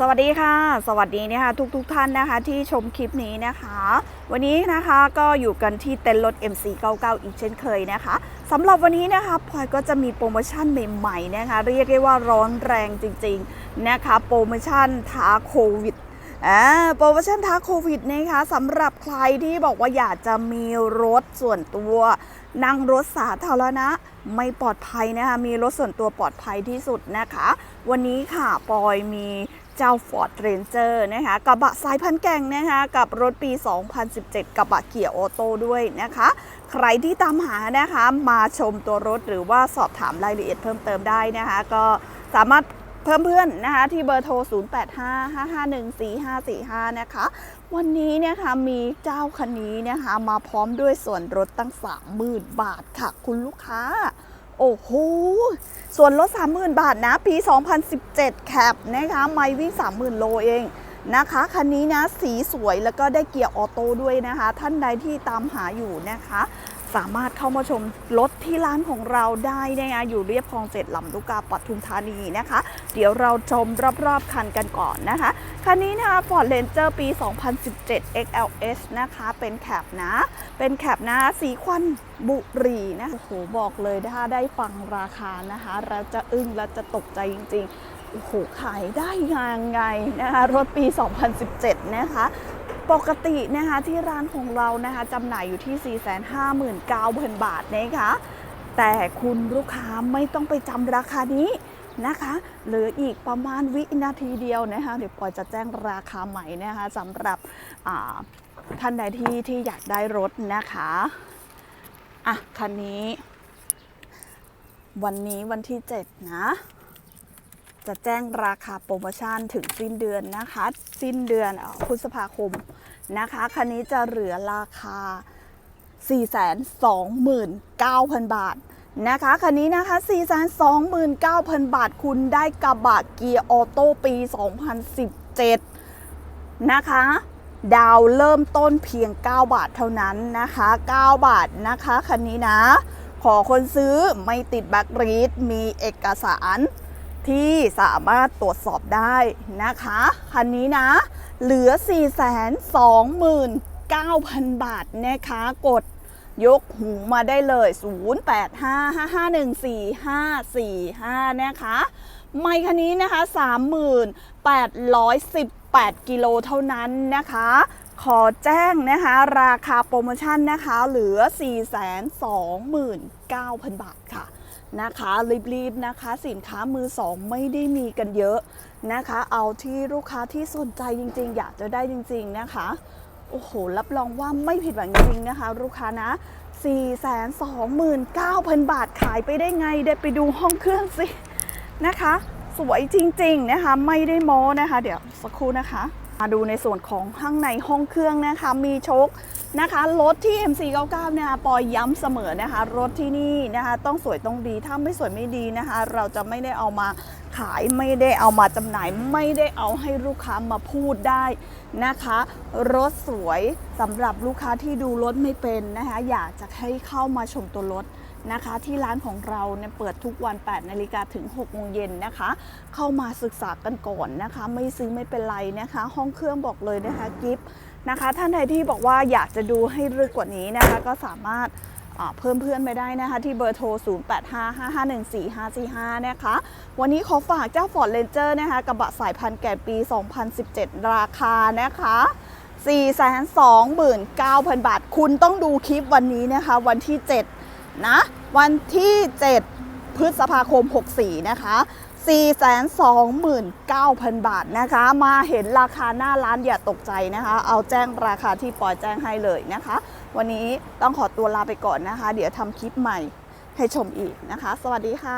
สวัสดีค่ะ สวัสดีนะคะทุกทุกท่านนะคะที่ชมคลิปนี้นะคะ วันนี้นะคะก็อยู่กันที่เต็นท์รถ MC99 อีกเช่นเคยนะคะสำหรับวันนี้นะคะพลอยก็จะมีโปรโมชั่นใหม่ๆนะคะ เรียกได้ว่าร้อนแรงจริงๆนะคะ โปรโมชั่นท้าโควิดอ่าโปรโมชั่นท้าโควิดนะคะสำหรับใครที่บอกว่าอยากจะมีรถส่วนตัวนั่งรถสาธารณะไม่ปลอดภัยนะคะมีรถส่วนตัวปลอดภัยที่สุดนะคะ วันนี้ค่ะปอยมี เจ้า Ford Ranger นะคะกระบะสายพันธุ์แก่งนะคะกับรถปี 2017 กระบะเกียร์ออโต้ด้วยนะคะ ใครที่ตามหานะคะมาชมตัวรถหรือว่าสอบถามรายละเอียดเพิ่มเติมได้นะคะ ก็สามารถเพิ่มเพื่อนนะคะที่เบอร์โทร 0855514545 นะคะ วันนี้นะคะมีเจ้าคันนี้นะคะมาพร้อมด้วยส่วนลดตั้ง 30,000 บาทค่ะคุณลูกค้า โอ้โห ส่วนลด 30,000 บาทนะ ปี 2017 แคปนะคะไม่วิ่ง 30,000 โลเองนะคะ คันนี้นะ สีสวยแล้วก็ได้เกียร์ออโต้ด้วยนะคะ ท่านใดที่ตามหาอยู่นะคะ สามารถเข้ามาชมรถที่ร้านของเราได้นะคะอยู่เรียบคลองเจ็ดลำลูกกาปทุมธานีนะคะ เดี๋ยวเราชมรอบๆคันกันก่อนนะคะ คันนี้นะคะ Ford Ranger ปี 2017 XLS นะคะ เป็นแคปนะ เป็นแคปนะสีควันบุหรีนะโอ้โหบอกเลยถ้าได้ฟังราคานะคะเราจะอึ้งและจะตกใจจริงๆโอ้โหขายได้ยังไงนะคะรถปี 2017 นะคะ ปกตินะคะที่ร้านของเรานะคะจำหน่ายอยู่ที่ 459,000 บาทนะคะแต่คุณลูกค้าไม่ต้องไปจำราคานี้นะคะเหลืออีกประมาณวินาทีเดียวนะคะเดี๋ยวปอยจะแจ้งราคาใหม่นะคะสำหรับท่านใดที่ที่อยากได้รถนะคะอะคันนี้ วันนี้วันที่ 7 นะ จะแจ้งราคาโปรโมชั่นถึงสิ้นเดือนนะคะ สิ้นเดือนพฤษภาคมนะคะ คันนี้จะเหลือราคา 429,000 บาทนะคะ คันนี้นะคะ 429,000 บาท คุณได้กระบะเกียร์ออโต้ปี 2017 นะคะดาวเริ่มต้นเพียง 9 บาทเท่านั้นนะคะ 9 บาทนะคะ คันนี้นะ ขอคนซื้อไม่ติดแบ็กรีดมีเอกสาร ที่สามารถตรวจสอบได้นะคะ คันนี้นะ เหลือ 429,000 บาทนะคะกดยกหูมาได้เลย 0855514545 นะคะ ไม่คันนี้นะคะ 3818 กิโลเท่านั้นนะคะ ขอแจ้งนะคะ ราคาโปรโมชั่นนะคะ เหลือ 429,000 บาทค่ะ นะคะรีบๆนะคะ สินค้ามือสองไม่ได้มีกันเยอะนะคะ เอาที่ลูกค้าที่สนใจจริง ๆ อยากจะได้จริง ๆนะคะโอ้โหรับรองว่าไม่ผิดหวังจริงนะคะ ลูกค้านะ 429,000 บาทขายไปได้ไงได้ไปดูห้องเครื่องสินะคะ สวยจริง ๆนะคะ ไม่ได้โม้นะคะ เดี๋ยวสักครู่นะคะ มาดูในส่วนของข้างในห้องเครื่องนะคะ มีโชค นะคะรถที่ MC99 เนี่ยปอยย้ำเสมอนะคะรถที่นี่นะคะต้องสวยต้องดีถ้าไม่สวยไม่ดีนะคะ เราจะไม่ได้เอามาขายไม่ได้เอามาจำหน่าย ไม่ได้เอาให้ลูกค้ามาพูดได้นะคะ รถสวยสำหรับลูกค้าที่ดูรถไม่เป็นนะคะอยากจะให้เข้ามาชมตัวรถนะคะ ที่ร้านของเราเนี่ยเปิดทุกวัน8นาฬิกาถึง6โมงเย็นนะคะ เข้ามาศึกษากันก่อนนะคะ ไม่ซื้อไม่เป็นไรนะคะ ห้องเครื่องบอกเลยนะคะกิฟต์ นะคะ ท่านใดที่บอกว่าอยากจะดูให้ลึกกว่านี้นะคะ ก็สามารถเพิ่มเพื่อนไปได้นะคะ ที่เบอร์โทร 0855514545 นะคะ วันนี้ขอฝากเจ้า Ford Ranger นะคะกระบะสายพันธุ์แก่ปี 2017 ราคานะคะ429,000 บาท คุณต้องดูคลิปวันนี้นะคะ วันที่ 7 นะ วันที่ 7 พฤษภาคม 64 นะคะ 429,000 บาทนะคะ มาเห็นราคาหน้าร้านอย่าตกใจนะคะ เอาแจ้งราคาที่ปอยแจ้งให้เลยนะคะ วันนี้ต้องขอตัวลาไปก่อนนะคะ เดี๋ยวทำคลิปใหม่ให้ชมอีกนะคะ สวัสดีค่ะ